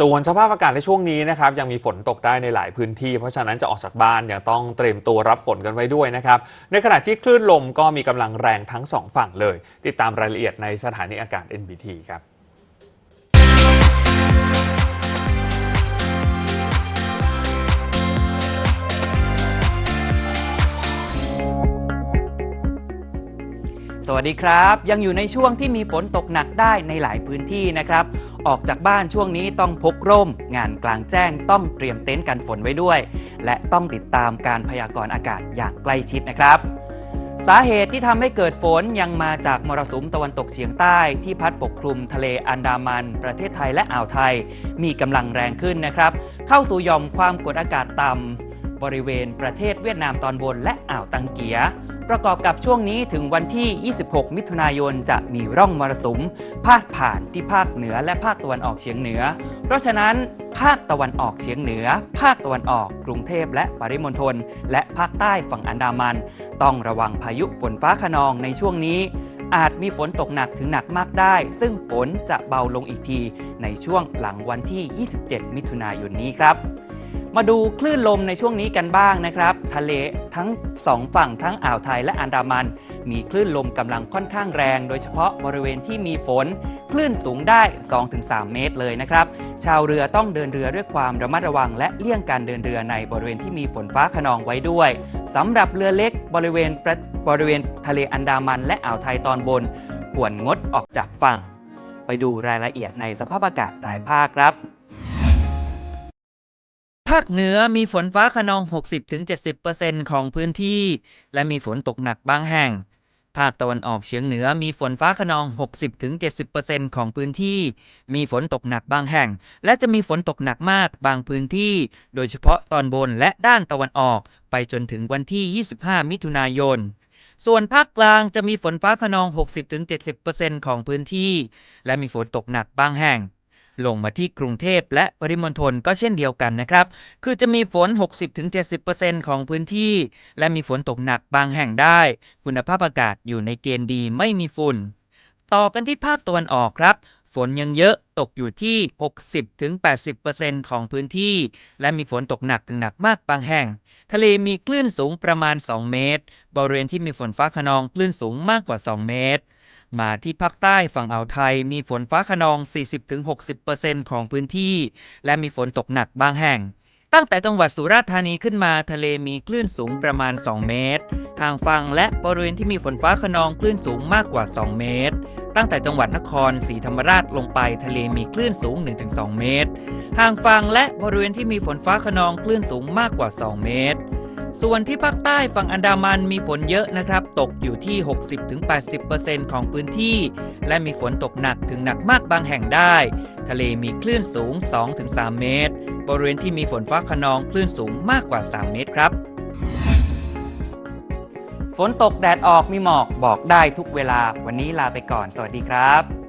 ส่วนสภาพอากาศในช่วงนี้นะครับยังมีฝนตกได้ในหลายพื้นที่ เพราะฉะนั้นจะออกจากบ้านยังต้องเตรียมตัวรับฝนกันไว้ด้วยนะครับ ในขณะที่คลื่นลมก็มีกำลังแรงทั้งสองฝั่งเลย ติดตามรายละเอียดในสถานีอากาศ NBT ครับ สวัสดีครับ ยังอยู่ในช่วงที่มีฝนตกหนักได้ในหลายพื้นที่นะครับ ออกจากบ้านช่วงนี้ต้องพกร่ม งานกลางแจ้งต้องเตรียมเต็นท์กันฝนไว้ด้วย และต้องติดตามการพยากรณ์อากาศอย่างใกล้ชิดนะครับ สาเหตุที่ทำให้เกิดฝนยังมาจากมรสุมตะวันตกเฉียงใต้ที่พัดปกคลุมทะเลอันดามัน ประเทศไทยและอ่าวไทย มีกำลังแรงขึ้นนะครับ เข้าสู่ย่อมความกดอากาศต่ำบริเวณประเทศเวียดนามตอนบนและอ่าวตังเกีย ประกอบกับช่วงนี้ถึงวันที่ 26 มิถุนายนจะมีร่องมรสุม พาดผ่านที่ภาคเหนือและภาคตะวันออกเฉียงเหนือ เพราะฉะนั้นภาคตะวันออกเฉียงเหนือ ภาคตะวันออกกรุงเทพและปริมณฑลและภาคใต้ฝั่งอันดามัน ต้องระวังพายุฝนฟ้าขนองในช่วงนี้ อาจมีฝนตกหนักถึงหนักมากได้ ซึ่งฝนจะเบาลงอีกทีในช่วงหลังวันที่ 27 มิถุนายนนี้ครับ มาดูคลื่นลมในช่วงนี้กันบ้างนะครับ ทะเลทั้งสองฝั่งทั้งอ่าวไทยและอันดามัน มีคลื่นลมกำลังค่อนข้างแรง โดยเฉพาะบริเวณที่มีฝน คลื่นสูงได้ 2-3 เมตรเลยนะครับ ชาวเรือต้องเดินเรือด้วยความระมัดระวัง และเลี่ยงการเดินเรือในบริเวณที่มีฝนฟ้าขนองไว้ด้วยสำหรับเรือเล็กบริเวณบริเวณทะเลอันดามันและอ่าวไทยตอนบน ควรงดออกจากฝั่ง ไปดูรายละเอียดในสภาพอากาศรายภาคครับ ภาคเหนือมีฝนฟ้าขนอง 60-70%ของพื้นที่ และมีฝนตกหนักบางแห่ง ภาคตะวันออกเฉียงเหนือมีฝนฟ้าขนอง 60-70%ของพื้นที่ มีฝนตกหนักบางแห่ง และจะมีฝนตกหนักมากบางพื้นที่ โดยเฉพาะตอนบนและด้านตะวันออก ไปจนถึงวันที่ 25 มิถุนายนส่วนภาคกลางจะมีฝนฟ้าขนอง 60-70%ของพื้นที่ และมีฝนตกหนักบางแห่ง ลงมาที่กรุงเทพและปริมณฑลก็เช่นเดียวกันนะครับ คือจะมีฝน 60-70%ของพื้นที่ และมีฝนตกหนักบางแห่งได้ คุณภาพอากาศอยู่ในเกณฑ์ดีไม่มีฝุ่น ต่อกันที่ภาคตะวันออกครับ ฝนยังเยอะตกอยู่ที่ 60-80%ของพื้นที่ และมีฝนตกหนักถึงหนักมากบางแห่ง ทะเลมีคลื่นสูงประมาณ 2 เมตร บริเวณที่มีฝนฟ้าขนองคลื่นสูงมากกว่า 2 เมตร มาที่ภาคใต้ฝั่งอ่าวไทยมีฝนฟ้าขนอง 40-60%ของพื้นที่ และมีฝนตกหนักบางแห่ง ตั้งแต่จังหวัดสุราษฎร์ธานีขึ้นมาทะเลมีคลื่นสูงประมาณ 2 เมตร ห่างฝั่งและบริเวณที่มีฝนฟ้าขนองคลื่นสูงมากกว่า 2 เมตร ตั้งแต่จังหวัดนครศรีธรรมราชลงไปทะเลมีคลื่นสูง 1-2 เมตร ห่างฝั่งและบริเวณที่มีฝนฟ้าขนองคลื่นสูงมากกว่า 2 เมตร ส่วนที่ภาคใต้ฝั่งอันดามันมีฝนเยอะนะครับ ตกอยู่ที่ 60-80%ของพื้นที่ และมีฝนตกหนักถึงหนักมากบางแห่งได้ ทะเลมีคลื่นสูง 2-3 เมตร บริเวณที่มีฝนฟ้าขนองคลื่นสูงมากกว่า 3 เมตรครับ ฝนตกแดดออกมีหมอกบอกได้ทุกเวลา วันนี้ลาไปก่อน สวัสดีครับ